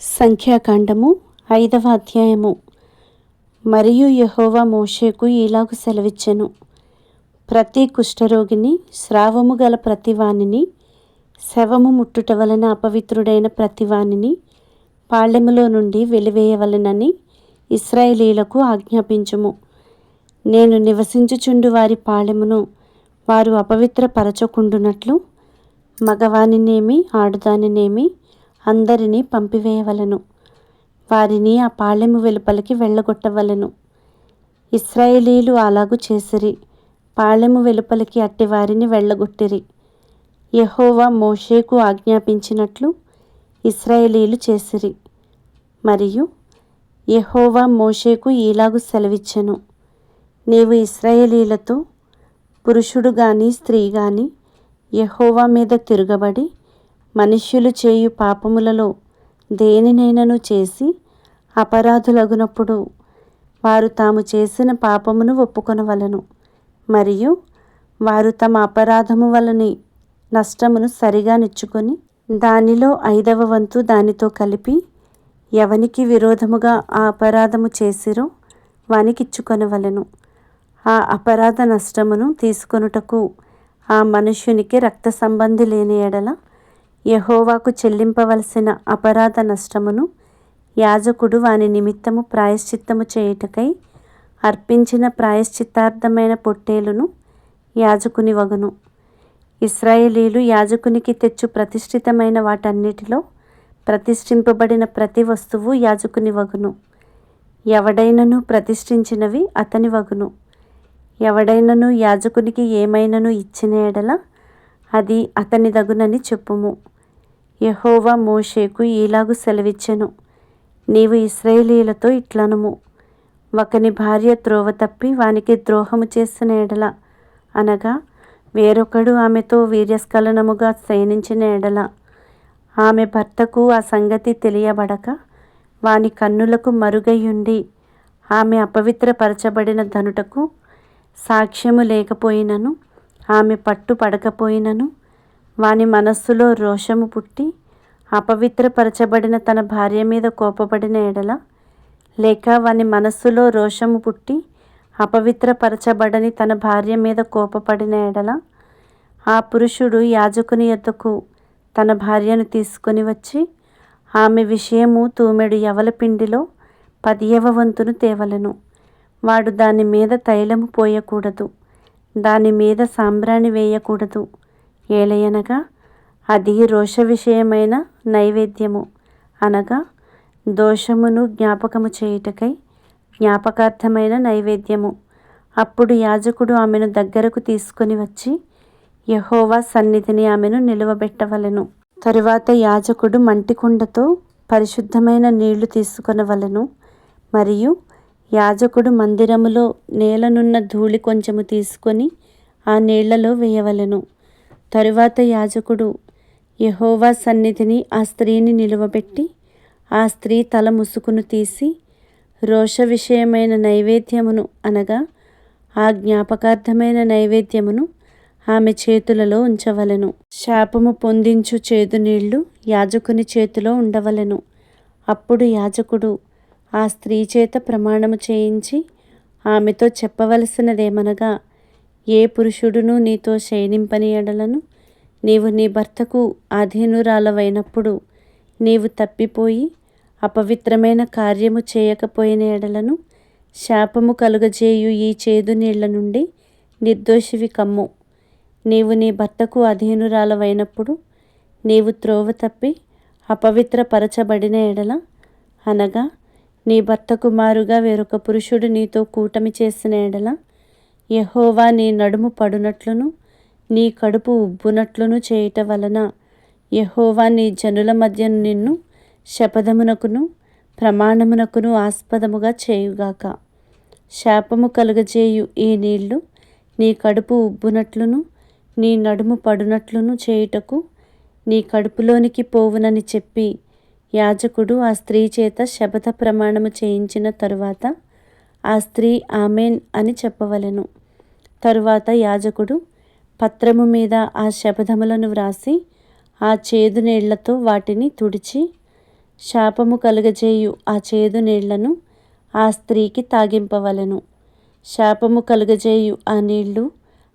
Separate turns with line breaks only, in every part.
సంఖ్యాకాండము ఐదవ అధ్యాయము. మరియు యహోవా మోషేకు ఇలాగు సెలవిచ్చెను. ప్రతి కుష్ఠరోగిని స్రావము గల ప్రతివానిని శవము ముట్టుట వలన అపవిత్రుడైన ప్రతివానిని పాళెములో నుండి వెలివేయవలెనని ఇస్రాయేలీలకు ఆజ్ఞాపించుము. నేను నివసించుచుండు వారి పాళెమును వారు అపవిత్రపరచకుండునట్లు మగవానినేమి ఆడుదానినేమి అందరినీ పంపివేయవలెను. వారిని ఆ పాళెము వెలుపలికి వెళ్ళగొట్టవలెను. ఇస్రాయేలీలు అలాగు చేసిరి. పాళెము వెలుపలికి అట్టి వారిని వెళ్ళగొట్టిరి. యహోవా మోషేకు ఆజ్ఞాపించినట్లు ఇస్రాయేలీలు చేసిరి. మరియు యహోవా మోషేకు ఈలాగు సెలవిచ్చెను. నీవు ఇస్రాయేలీలతో పురుషుడు గాని స్త్రీ గాని యహోవా మీద తిరగబడి మనుష్యులు చేయు పాపములలో దేనినైనను చేసి అపరాధులగునప్పుడు వారు తాము చేసిన పాపమును ఒప్పుకొనవలెను. మరియు వారు తమ అపరాధము వలని నష్టమును సరిగా నిచ్చుకొని దానిలో ఐదవ వంతు దానితో కలిపి ఎవనికి విరోధముగా ఆ అపరాధము చేసిరో వానికిచ్చుకొనవలను. ఆ అపరాధ నష్టమును తీసుకొనుటకు ఆ మనుష్యునికి రక్త సంబంధి లేని ఎడల యహోవాకు చెల్లింపవలసిన అపరాధ నష్టమును యాజకుడు వాని నిమిత్తము ప్రాయశ్చిత్తము చేయుటకై అర్పించిన ప్రాయశ్చిత్తార్థమైన పొట్టేలును యాజకుని వగును. ఇస్రాయేలీలు యాజకునికి తెచ్చు ప్రతిష్ఠితమైన వాటన్నిటిలో ప్రతిష్ఠింపబడిన ప్రతి వస్తువు యాజకుని వగును. ఎవడైనను ప్రతిష్ఠించినవి అతని వగును. ఎవడైనను యాజకునికి ఏమైనను ఇచ్చిన ఎడల అది అతని దగునని చెప్పుము. యహోవా మోషేకు ఈలాగు సెలవిచ్చెను. నీవు ఇస్రాయేలీలతో ఇట్లనుము. ఒకని భార్య త్రోవ తప్పి వానికి ద్రోహము చేసిన ఎడల. అనగా వేరొకడు ఆమెతో వీర్యస్ఖలనముగా శయనించిన ఎడల. ఆమె భర్తకు ఆ సంగతి తెలియబడక వాని కన్నులకు మరుగయ్యుండి ఆమె అపవిత్రపరచబడిన ధనుటకు సాక్ష్యము లేకపోయినను ఆమె పట్టు పడకపోయినను వాని మనస్సులో రోషము పుట్టి అపవిత్రపరచబడిన తన భార్య మీద కోపపడిన ఎడల లేక వాని మనస్సులో రోషము పుట్టి అపవిత్రపరచబడని తన భార్య మీద కోపపడిన ఎడల ఆ పురుషుడు యాజకుని యొద్దకు తన భార్యను తీసుకొని వచ్చి ఆమె విషయము తూమెడు యవల పిండిలో పదియవ వంతును తేవలెను. వాడు దాని మీద తైలము పోయకూడదు. దాని మీద సాంబ్రాణి వేయకూడదు. ఏలయనగా అది రోష విషయమైన నైవేద్యము. అనగా దోషమును జ్ఞాపకము చేయుటకై జ్ఞాపకార్థమైన నైవేద్యము. అప్పుడు యాజకుడు ఆమెను దగ్గరకు తీసుకొని వచ్చి యెహోవా సన్నిధిని ఆమెను నిలువబెట్టవలను. తరువాత యాజకుడు మంటికుండతో పరిశుద్ధమైన నీళ్ళు తీసుకొనవలెను. మరియు యాజకుడు మందిరములో నేలనున్న ధూళి కొంచెము తీసుకొని ఆ నీళ్ళలో వేయవలెను. తరువాత యాజకుడు యహోవా సన్నిధిని ఆ స్త్రీని నిలువబెట్టి ఆ స్త్రీ తల ముసుకును తీసి రోష విషయమైన నైవేద్యమును అనగా ఆ జ్ఞాపకార్థమైన నైవేద్యమును ఆమె చేతులలో ఉంచవలెను. శాపము పొందించు చేదు నీళ్ళు యాజకుని చేతిలో ఉండవలెను. అప్పుడు యాజకుడు ఆ స్త్రీ చేత ప్రమాణము చేయించి ఆమెతో చెప్పవలసినదేమనగా ఏ పురుషుడును నీతో శయనింపని ఎడలను? నీవు నీ భర్తకు అధీనురాలవైనప్పుడు నీవు తప్పిపోయి అపవిత్రమైన కార్యము చేయకపోయిన ఎడలను? శాపము కలుగజేయు ఈ చేదు నీళ్ళ నుండి నిర్దోషివి కమ్ము. నీవు నీ భర్తకు అధీనురాలవైనప్పుడు నీవు త్రోవ తప్పి అపవిత్రపరచబడిన ఎడల? అనగా నీ భర్తకు మారుగా వేరొక పురుషుడు నీతో కూటమి చేసిన ఎడల? యహోవా నీ నడుము పడునట్లును నీ కడుపు ఉబ్బునట్లును చేయుట వలన యహోవా నీ జనుల మధ్య నిన్ను శపథమునకును ప్రమాణమునకును ఆస్పదముగా చేయుగాక. శాపము కలుగజేయు ఈ నీళ్ళు నీ కడుపు ఉబ్బునట్లును నీ నడుము పడునట్లును చేయుటకు నీ కడుపులోనికి పోవునని చెప్పి యాజకుడు ఆ స్త్రీ చేత శపథ ప్రమాణము చేయించిన తరువాత ఆ స్త్రీ ఆమెన్ అని చెప్పవలెను. తరువాత యాజకుడు పత్రము మీద ఆ శపథములను వ్రాసి ఆ చేదు నీళ్ళతో వాటిని తుడిచి శాపము కలుగజేయు ఆ చేదు నీళ్ళను ఆ స్త్రీకి తాగింపవలెను. శాపము కలుగజేయు ఆ నీళ్ళు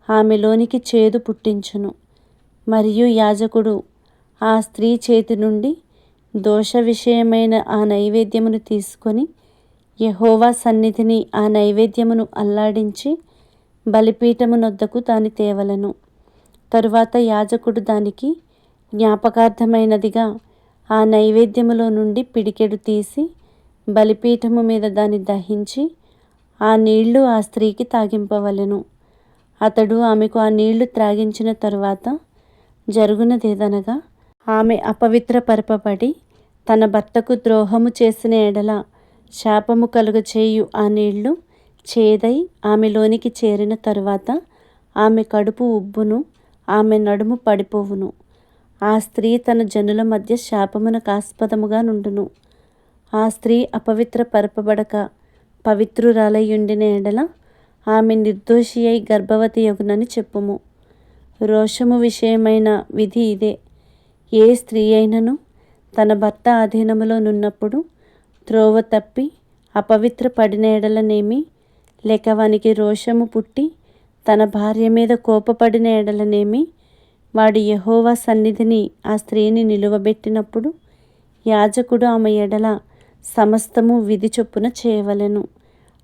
ఆమెలోనికి చేదు పుట్టించును. మరియు యాజకుడు ఆ స్త్రీ చేతి నుండి దోష విషయమైన ఆ నైవేద్యమును తీసుకొని యహోవా సన్నిధిని ఆ నైవేద్యమును అల్లాడించి బలిపీఠమునొద్దకు దాని తేవలను. తరువాత యాజకుడు దానికి జ్ఞాపకార్థమైనదిగా ఆ నైవేద్యములో నుండి పిడికెడు తీసి బలిపీఠము మీద దాన్ని దహించి ఆ నీళ్ళు ఆ స్త్రీకి తాగింపవలెను. అతడు ఆమెకు ఆ నీళ్ళు త్రాగించిన తరువాత జరుగునదేదనగా ఆమె అపవిత్రపరపబడి తన భర్తకు ద్రోహము చేసిన ఎడల శాపము కలుగచేయు ఆ నీళ్ళు చేదై ఆమెలోనికి చేరిన తరువాత ఆమె కడుపు ఉబ్బును ఆమె నడుము పడిపోవును. ఆ స్త్రీ తన జనుల మధ్య శాపమునకు ఆస్పదముగా నుండును. ఆ స్త్రీ అపవిత్ర పరపబడక పవిత్రురాలై ఉండిన ఎడల ఆమె నిర్దోషి అయి గర్భవతి యగునని చెప్పుము. రోషము విషయమైన విధి ఇదే. ఏ స్త్రీ అయినను తన భర్త అధీనములో నున్నప్పుడు త్రోవ తప్పి అపవిత్ర పడిన ఎడలనేమి లేక వానికి రోషము పుట్టి తన భార్య మీద కోపపడిన ఎడలనేమి వాడు యహోవా సన్నిధిని ఆ స్త్రీని నిలువబెట్టినప్పుడు యాజకుడు ఆమె ఎడల సమస్తము విధి చొప్పున చేయవలెను.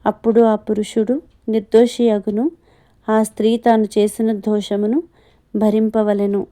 అప్పుడు ఆ పురుషుడు నిర్దోషి అగును ఆ స్త్రీ తాను చేసిన దోషమును భరింపవలెను.